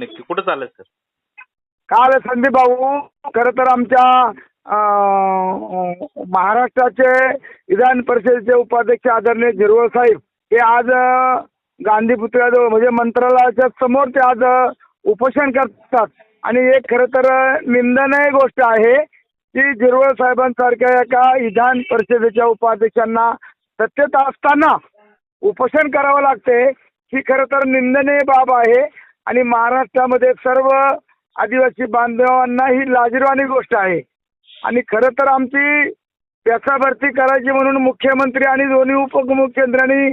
नक्की. कुठं चाललंय सर? काल संदीप भाऊ खरं तर आमच्या अं, महाराष्ट्राचे विधान परिषदेचे उपाध्यक्ष आदरणीय झिरवळ साहेब हे आज अं, गांधी पुतळ्याजवळ म्हणजे मंत्रालयाच्या समोर ते आज अं, उपोषण करतात. आणि एक खरं तर निंदनीय गोष्ट आहे की झिरवळ साहेबांसारख्या एका विधान परिषदेच्या उपाध्यक्षांना सत्तेत असताना उपोषण करावं लागते ही खरं तर निंदनीय बाब आहे. आणि महाराष्ट्रामध्ये सर्व आदिवासी बांधवांना ही लाजिरवाणी गोष्ट आहे. आणि खरं तर आमची पेसा भरती करायची म्हणून मुख्यमंत्री आणि दोन्ही उपमुख्यमंत्र्यांनी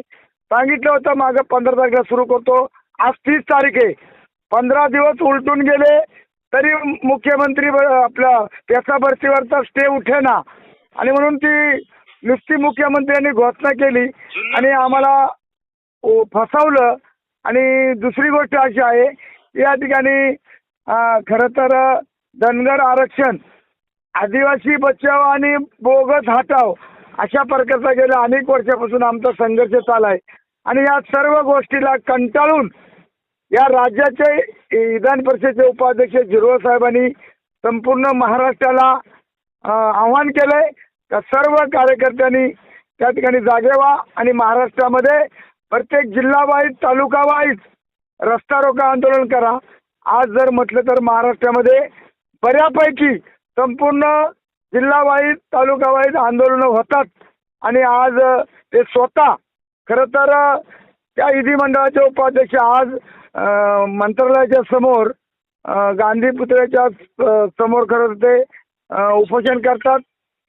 सांगितलं होतं मागं पंधरा तारखेला सुरू करतो. आज तीस तारीख आहे. पंधरा दिवस उलटून गेले तरी मुख्यमंत्री आपल्या पेसा भरतीवरचा स्टे उठेना. आणि म्हणून ती नुसती मुख्यमंत्र्यांनी घोषणा केली. आणि आम्हाला फसवलं. आणि दुसरी गोष्ट अशी आहे या ठिकाणी खर खरं तर धनगर आरक्षण आदिवासी बचाव आणि बोगस हटाव अशा प्रकारचा गेल्या अनेक वर्षापासून आमचा संघर्ष चालू आहे. आणि या सर्व गोष्टीला कंटाळून या राज्याचे विधान परिषदेचे उपाध्यक्ष झिरवळ साहेबांनी संपूर्ण महाराष्ट्राला अं, आव्हान केलंय का सर्व कार्यकर्त्यांनी त्या ठिकाणी जागे व्हा आणि महाराष्ट्रामध्ये प्रत्येक जिल्हा वाईज तालुका वाईज रस्ता रोका आंदोलन करा. आज जर म्हटलं तर महाराष्ट्रामध्ये बऱ्यापैकी संपूर्ण जिल्हा वाईज तालुका वाईज आंदोलनं होतात. आणि आज ते स्वतः खरं तर त्या विधिमंडळाचे उपाध्यक्ष आज मंत्रालयाच्या समोर गांधी पुतळ्याच्या समोर खरं ते उपोषण करतात.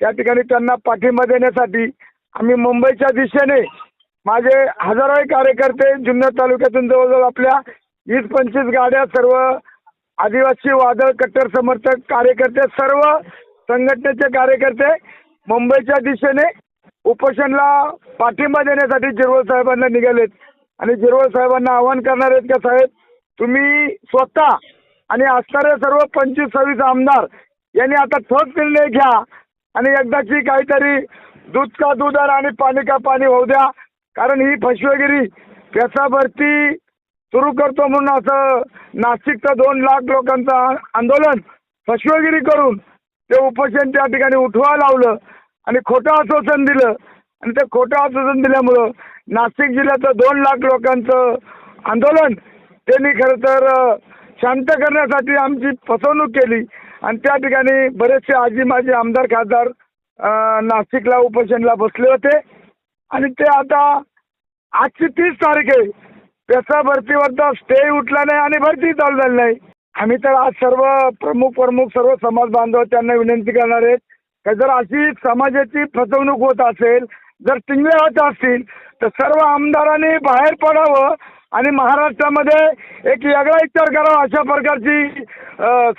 त्या ठिकाणी त्यांना पाठिंबा देण्यासाठी आम्ही मुंबईच्या दिशेने माझे हजारो कार्यकर्ते जुन्नर तालुक्यातून जवळजवळ आपल्या वीस पंचवीस गाड्या सर्व आदिवासी वादळ कट्टर समर्थक कार्यकर्ते सर्व संघटनेचे कार्यकर्ते मुंबईच्या दिशेने उपोषणला पाठिंबा देण्यासाठी जिरवळ साहेबांना निघालेत. आणि जिरवळ साहेबांना आवाहन करणार आहेत का साहेब तुम्ही स्वतः आणि असणारे सर्व पंचवीस सव्वीस आमदार यांनी आता ठोस निर्णय घ्या आणि एकदाची काहीतरी दूध का दूध आणि पाणी का पाणी होऊ द्या. कारण ही फसवेगिरी पेसा भरती सुरू करतो म्हणून असं नाशिकचं दोन लाख लोकांचं आंदोलन फसवेगिरी करून ते उपोषण त्या ठिकाणी उठवा लावलं आणि खोटं आश्वासन दिलं. आणि ते खोटं आश्वासन दिल्यामुळं नाशिक जिल्ह्याचं दोन लाख लोकांचं आंदोलन त्यांनी खरं तर शांत करण्यासाठी आमची फसवणूक केली. आणि त्या ठिकाणी बरेचसे आजी माजी आमदार खासदार नाशिकला उपोषणला बसले होते. आणि ते आता आजची तीस तारीख आहे. त्याचा भरतीवरचा स्टे उठला नाही आणि भरती चालू झाली नाही. आम्ही तर आज सर्व प्रमुख प्रमुख सर्व समाज बांधव त्यांना विनंती करणार आहेत का जर अशी समाजाची फसवणूक होत असेल जर टिंगले होत असतील तर सर्व आमदारांनी बाहेर पडावं आणि महाराष्ट्रामध्ये एक वेगळा विचार करावा अशा प्रकारची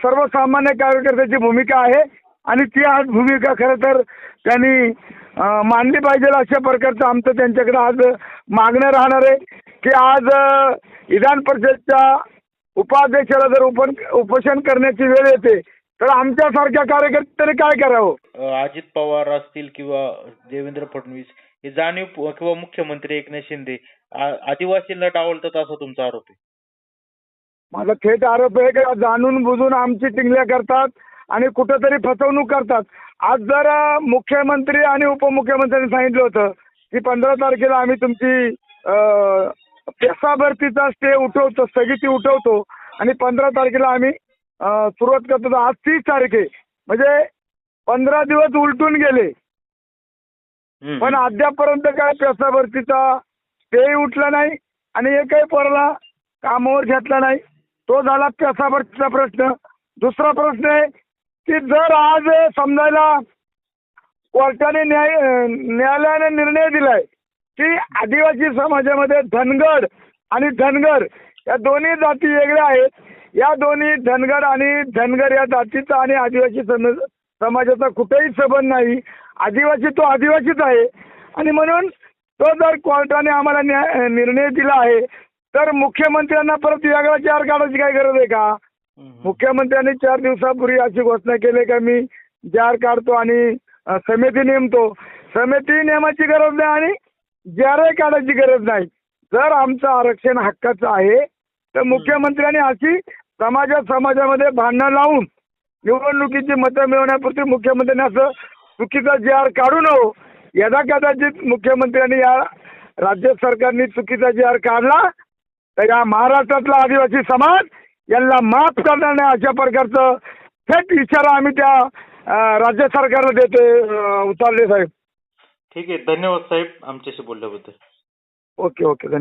सर्वसामान्य कार्यकर्त्याची भूमिका आहे. आणि ती आज भूमिका खरं तर त्यांनी अ, मांडली पाहिजे अशा प्रकारचं आमचं त्यांच्याकडे आज मागणं राहणार आहे की आज विधान परिषदच्या उपाध्यक्षाला जर उपन उपोषण करण्याची वेळ येते तर आमच्यासारख्या कार्यकर्त्याने काय करावं? अजित पवार असतील किंवा देवेंद्र फडणवीस हे जाणीव किंवा मुख्यमंत्री एकनाथ शिंदे आदिवासींना डावलतात असा तुमचा आरोप आहे? माझा थेट आरोप आहे का जाणून बुजून आमची टिंगल्या करतात आणि कुठंतरी फसवणूक करतात. आज जर मुख्यमंत्री आणि उपमुख्यमंत्र्यांनी सांगितलं होतं की पंधरा तारखेला आम्ही तुमची पेसा भरतीचा स्टे उठवतो स्थगिती उठवतो आणि पंधरा तारखेला आम्ही सुरुवात करतो. आज तीस तारीख आहे म्हणजे पंधरा दिवस उलटून गेले. पण अद्यापर्यंत काय पेसा भरतीचा स्टे उठला नाही आणि एकही पोराला कामावर घेतला नाही. तो झाला पेसा भरतीचा प्रश्न. दुसरा प्रश्न आहे की जर आज समजायला कोर्टाने न्याय न्यायालयाने निर्णय दिलाय की आदिवासी समाजामध्ये धनगड आणि धनगर या दोन्ही जाती वेगळ्या आहेत. या दोन्ही धनगर आणि धनगर या जातीचा आणि आदिवासी सम समाजाचा कुठेही संबंध नाही. आदिवासी तो आदिवासीच आहे. आणि म्हणून तो जर कोर्टाने आम्हाला न्याय निर्णय दिला आहे तर मुख्यमंत्र्यांना परत वेगळा चार काढायची काय गरज आहे का? मुख्यमंत्र्यांनी चार दिवसापूर्वी अशी घोषणा केली का मी जार काढतो आणि समिती नेमतो. समिती नेमाची गरज नाही आणि जारही काढायची गरज नाही. जर आमचं आरक्षण हक्काचं आहे तर मुख्यमंत्र्यांनी अशी समाजात समाजामध्ये भांडणं लावून निवडणुकीची मतं मिळवण्यापुरती मुख्यमंत्र्यांनी असं चुकीचा जी आर काढू नये. यदा कदाचित मुख्यमंत्र्यांनी या राज्य सरकारने चुकीचा जी आर काढला तर या महाराष्ट्रातला आदिवासी समाज यांना माफ करणार नाही अशा प्रकारचं थेट इशारा आम्ही त्या राज्य सरकारला देतोय अं, उतारले साहेब. ठीक आहे धन्यवाद साहेब आमच्याशी बोलल्याबद्दल. Okay okay